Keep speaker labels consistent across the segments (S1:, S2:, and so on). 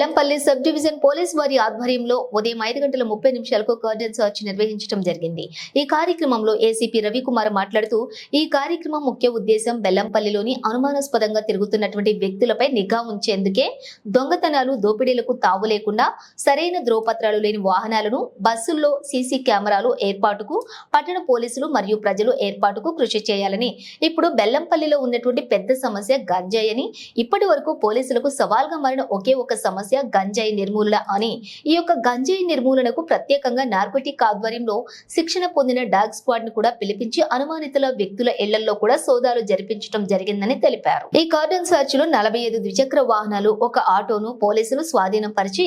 S1: Bellampalli sub division police వారి ఆధ్వర్యంలో ఉదయం ఐదు గంటల ముప్పై నిమిషాలకు కర్డన్ సర్చ్ నిర్వహించడం జరిగింది. ఈ కార్యక్రమంలో ఏసీపీ రవికుమార్ మాట్లాడుతూ ఈ కార్యక్రమం ముఖ్య ఉద్దేశం బెల్లంపల్లిలోని అనుమానాస్పదంగా తిరుగుతున్నటువంటి వ్యక్తులపై నిఘా ఉంచేందుకే దొంగతనాలు దోపిడీలకు తావు లేకుండా సరైన ధ్రువపత్రాలు లేని వాహనాలను బస్సుల్లో సీసీ కెమెరాలు ఏర్పాటుకు పట్టణ పోలీసులు మరియు ప్రజలు ఏర్పాటుకు కృషి చేయాలని ఇప్పుడు బెల్లంపల్లిలో ఉన్నటువంటి పెద్ద సమస్య గంజాయని ఇప్పటి వరకు పోలీసులకు సవాల్గా మారిన ఒకే ఒక సమస్య గంజాయి నిర్మూలన అని. ఈ యొక్క గంజాయి నిర్మూలనకు ప్రత్యేకంగా నార్కోటిక్ ఆధ్వర్యంలో శిక్షణ పొందిన డాగ్ స్క్వాడ్ను కూడా పిలిపించి అనుమానితుల వ్యక్తుల ఇళ్ళలో కూడా సోదాలు జరిపించడం జరిగిందని తెలిపారు. ఈ కార్డన్ సర్చ్లో నలభై ఐదు ద్విచక్ర వాహనాలు ఒక ఆటోను పోలీసులు స్వాధీనం పరిచి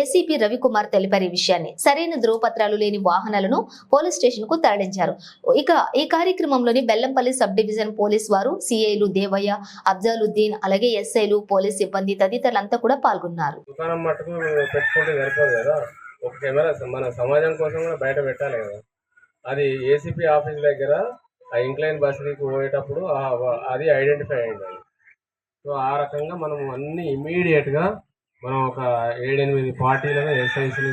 S1: ఏసీపీ రవికుమార్ తెలిపారు ఈ విషయాన్ని. సరైన ధ్రువపత్రాలు లేని వాహనాలను పోలీస్ స్టేషన్కు తరలించారు. ఇక ఈ కార్యక్రమంలోని బెల్లంపల్లి సబ్ డివిజన్ పోలీస్ వారు సిఐలు దేవయ్య అఫ్జాలుద్దీన్ అలాగే ఎస్ఐలు పోలీస్ సిబ్బంది తదితరులంతా కూడా పాల్గొన్నారు.
S2: దుకాణం మట్టుకు పెట్టుకుంటే సరిపోదు కదా. ఒక కెమెరా మన సమాజం కోసం కూడా బయట పెట్టాలి కదా. అది ఏసీపీ ఆఫీస్ దగ్గర ఆ ఇంక్లైన్ బస్సుకి పోయేటప్పుడు అది ఐడెంటిఫై అయింది సో ఆ రకంగా మనం అన్ని ఇమీడియట్గా మనం ఒక ఏడెనిమిది పార్టీలను ఎస్ఐసిని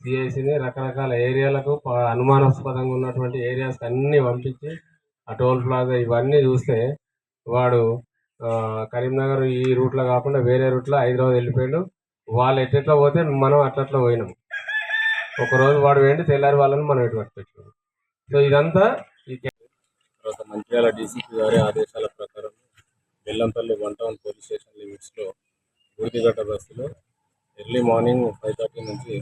S2: సిఐసిని రకరకాల ఏరియాలకు అనుమానాస్పదంగా ఉన్నటువంటి ఏరియాస్ అన్నీ పంపించి ఆ టోల్ ప్లాజా ఇవన్నీ చూస్తే వాడు కరీంనగర్ ఈ రూట్లో కాకుండా వేరే రూట్లో హైదరాబాద్ వెళ్ళిపోయాడు. వాళ్ళు ఎట్లా పోతే మనం అట్లట్లా పోయినాం. ఒక రోజు వాడు వేయండి తెల్లారి వాళ్ళని మనం ఎటు పట్టుకొచ్చాము సో ఇదంతా ఈ తర్వాత మంచిర్యాల డీసీపీ గారి ఆదేశాల ప్రకారం Bellampalli one town police station లిమిట్స్లో గుర్తిగట్ట బస్సులో ఎర్లీ మార్నింగ్ ఫైవ్ థర్టీ నుంచి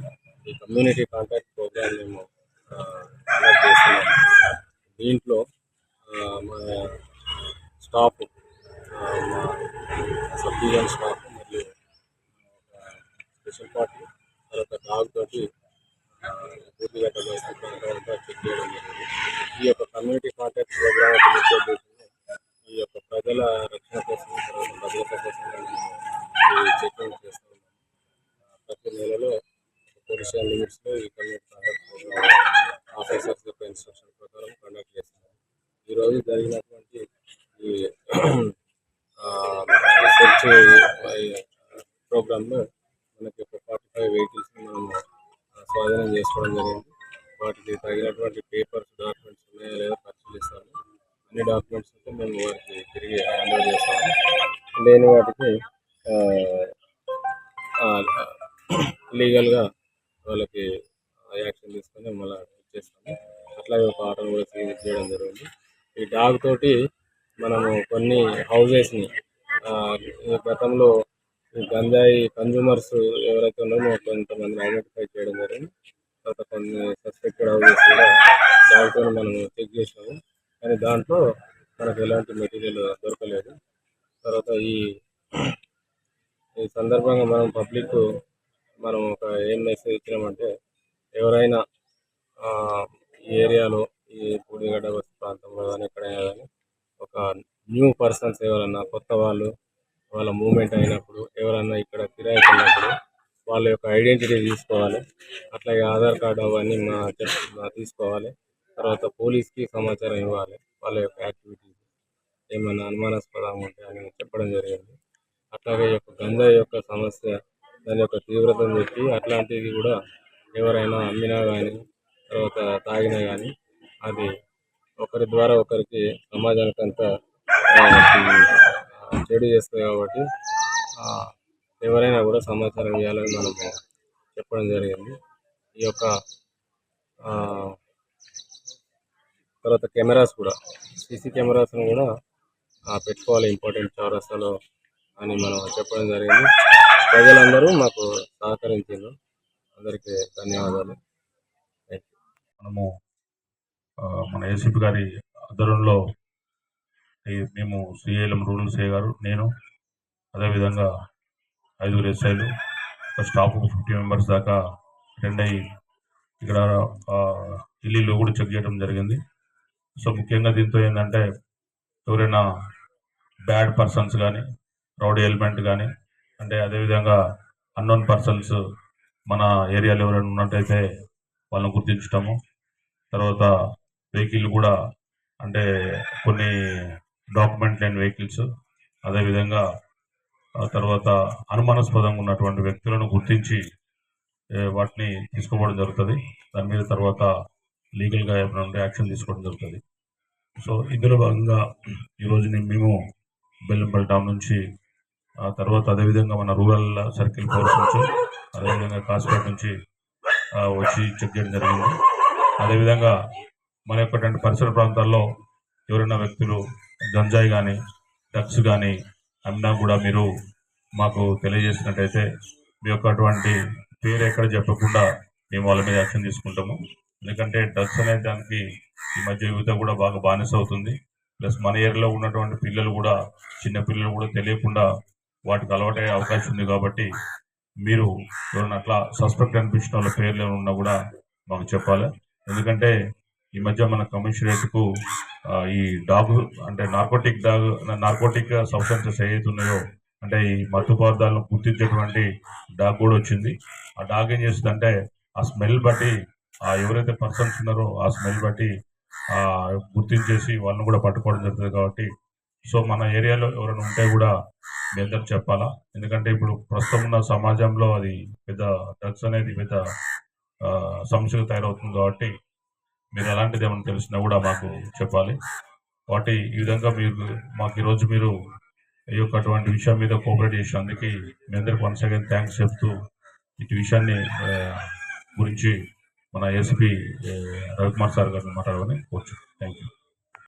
S2: ఈ కమ్యూనిటీ కాంటాక్ట్ ప్రోగ్రామ్ మేము కండక్ట్ చేస్తున్నాము దీంట్లో మా స్టాఫ్ సబ్ డివిజన్ స్టాఫ్ మరియు స్పెషల్ పార్టీ తర్వాత డాగ్ తోటి పూర్తిగా చెక్ చేయడం జరిగింది. ఈ యొక్క కమ్యూనిటీ కాంటాక్ట్ ప్రోగ్రామ్ ఈ యొక్క ప్రజల రక్షణ కోసం తర్వాత భద్రత కోసం మేము ఈ చేస్తూ ఉన్నాము. ప్రతి నెలలో పోలీస్ స్టేషన్ లిమిట్స్లో ఈ కమ్యూనిటీ కాంటాక్ట్ ప్రోగ్రామ్ ఆఫీసర్స్ యొక్క ఇన్స్ట్రక్షన్ ప్రకారం కండక్ట్ చేస్తున్నాము. ఈరోజు జరిగినటువంటి ఈ రావడం జరిగింది. వాటికి తగినటువంటి పేపర్స్ డాక్యుమెంట్స్ ఉన్నాయా లేదా పరిశీలిస్తాము. అన్ని డాక్యుమెంట్స్ అయితే మేము వారికి తిరిగి హ్యాండ్ ఓవర్ చేస్తాము. లేని వాటికి లీగల్గా వాళ్ళకి యాక్షన్ తీసుకొని మళ్ళీ ఇచ్చేస్తాము. అట్లాగే ఒక ఆటను కూడా సీజ్ చేయడం జరిగింది ఈ డాగ్ తోటి మనము కొన్ని హౌజెస్ని గతంలో గంజాయి కన్జ్యూమర్స్ ఎవరైతే ఉన్నారో కొంతమందిని ఐడెంటిఫై చేయడం జరిగింది. కొన్ని సస్పెక్టెడ్ హౌసెస్ కూడా దాంట్లో మనం చెక్ చేసినాము. కానీ దాంట్లో మనకు ఎలాంటి మెటీరియల్ దొరకలేదు. తర్వాత ఈ ఈ సందర్భంగా మనం పబ్లిక్ మనం ఒక ఏం మెసేజ్ ఇచ్చినామంటే ఎవరైనా ఈ ఏరియాలో ఈ పూడిగడ్డ బస్ ప్రాంతంలో కానీ ఎక్కడైనా కానీ ఒక న్యూ పర్సన్స్ ఎవరన్నా కొత్త వాళ్ళు వాళ్ళ మూమెంట్ అయినప్పుడు ఎవరన్నా ఇక్కడ కిరాయికి ఉన్నప్పుడు వాళ్ళ యొక్క ఐడెంటిటీ తీసుకోవాలి. అట్లాగే ఆధార్ కార్డు అవన్నీ మా మా తీసుకోవాలి. తర్వాత పోలీస్కి సమాచారం ఇవ్వాలి. వాళ్ళ యొక్క యాక్టివిటీస్ ఏమైనా అనుమానాస్పదంగా ఉంటే అని చెప్పడం జరిగింది. అట్లాగే ఈ యొక్క గంజాయి యొక్క సమస్య దాని యొక్క తీవ్రతను చెప్పి అట్లాంటిది కూడా ఎవరైనా అమ్మినా కానీ తర్వాత తాగినా కానీ అది ఒకరి ద్వారా ఒకరికి సమాజానికి అంతా చెడు చేస్తుంది కాబట్టి ఎవరైనా కూడా సమాచారం ఇవ్వాలని మనం చెప్పడం జరిగింది. ఈ యొక్క తర్వాత కెమెరాస్ కూడా సీసీ కెమెరాస్ను కూడా పెట్టుకోవాలి ఇంపార్టెంట్ చౌరస్తాలో అని మనం చెప్పడం జరిగింది. ప్రజలందరూ మాకు సహకరించారు. అందరికీ ధన్యవాదాలు.
S3: మనము మన ఏసీపీ గారి ఆధ్వర్యంలో మేము సిఏఎల్ఎం రూరల్ సిఏ గారు నేను అదేవిధంగా ఐదుగురు ఎస్ఐలు స్టాఫ్ ఫిఫ్టీ మెంబర్స్ దాకా అటెండ్ అయ్యి ఇక్కడ ఢిల్లీలో కూడా చెక్ చేయడం జరిగింది. సో ముఖ్యంగా దీంతో ఏంటంటే ఎవరైనా బ్యాడ్ పర్సన్స్ కానీ రౌడీ ఎలిమెంట్ కానీ అంటే అదేవిధంగా అన్నోన్ పర్సన్స్ మన ఏరియాలో ఎవరైనా ఉన్నట్టయితే వాళ్ళని గుర్తించటము తర్వాత వెహికల్ కూడా అంటే కొన్ని డాక్యుమెంట్ లేని వెహికల్స్ అదేవిధంగా తర్వాత అనుమానాస్పదంగా ఉన్నటువంటి వ్యక్తులను గుర్తించి వాటిని తీసుకోవడం జరుగుతుంది. దాని మీద తర్వాత లీగల్గా ఏమైనా యాక్షన్ తీసుకోవడం జరుగుతుంది. సో ఇందులో భాగంగా ఈరోజు మేము బెల్లంపల్లి డామ్ నుంచి ఆ తర్వాత అదేవిధంగా మన రూరల్ సర్కిల్ ఫోర్స్ నుంచి అదేవిధంగా కాసిపేట నుంచి వచ్చి చెక్ చేయడం జరిగింది. అదేవిధంగా మన యొక్క పరిసర ప్రాంతాల్లో ఎవరైనా వ్యక్తులు గంజాయి కానీ డ్రగ్స్ కానీ అన్నా కూడా మీరు మాకు తెలియజేసినట్టయితే మీ యొక్క అటువంటి పేరు ఎక్కడ చెప్పకుండా మేము వాళ్ళ మీద యాక్షన్ తీసుకుంటాము. ఎందుకంటే డ్రగ్స్ అనే దానికి ఈ మధ్య యువత కూడా బాగా బానిస అవుతుంది. ప్లస్ మన ఏరియాలో ఉన్నటువంటి పిల్లలు కూడా చిన్న పిల్లలు కూడా తెలియకుండా వాటికి అలవాటయ్యే అవకాశం ఉంది కాబట్టి మీరు ఎవరైనా అట్లా సస్పెక్ట్ అనిపించిన వాళ్ళ పేర్లు ఏమైనా ఉన్నా కూడా మాకు చెప్పాలి. ఎందుకంటే ఈ మధ్య మన కమిషనరేట్కు ఈ డాగ్ అంటే నార్కోటిక్ డాగ్ నార్కోటిక్ సబ్స్టెన్సెస్ ఏవైతే ఉన్నాయో అంటే ఈ మత్తు పదార్థాలను గుర్తించేటువంటి డాగ్ కూడా వచ్చింది. ఆ డాగ్ ఏం చేస్తుందంటే ఆ స్మెల్ బట్టి ఆ ఎవరైతే పర్సన్స్ ఉన్నారో ఆ స్మెల్ బట్టి ఆ గుర్తించేసి వాళ్ళని కూడా పట్టుకోవడం జరుగుతుంది కాబట్టి సో మన ఏరియాలో ఎవరైనా ఉంటే కూడా మీ అందరికి చెప్పాలా? ఎందుకంటే ఇప్పుడు ప్రస్తుతం ఉన్న సమాజంలో అది పెద్ద డ్రగ్స్ అనేది పెద్ద సమస్యలు సమస్యగా తయారవుతుంది కాబట్టి మీరు అలాంటిది ఏమైనా తెలిసినా కూడా మాకు చెప్పాలి. వాటి ఈ విధంగా మీరు మాకు ఈరోజు మీరు ఈ యొక్క అటువంటి విషయం మీద కోఆపరేట్ చేసినందుకు మీ అందరికి వన్స్ అగైన్ థ్యాంక్స్ చెప్తూ ఇటు విషయాన్ని గురించి మన ఏసీపీ రవికుమార్ సార్ గారిని మాట్లాడమని కోరుచు థ్యాంక్ యూ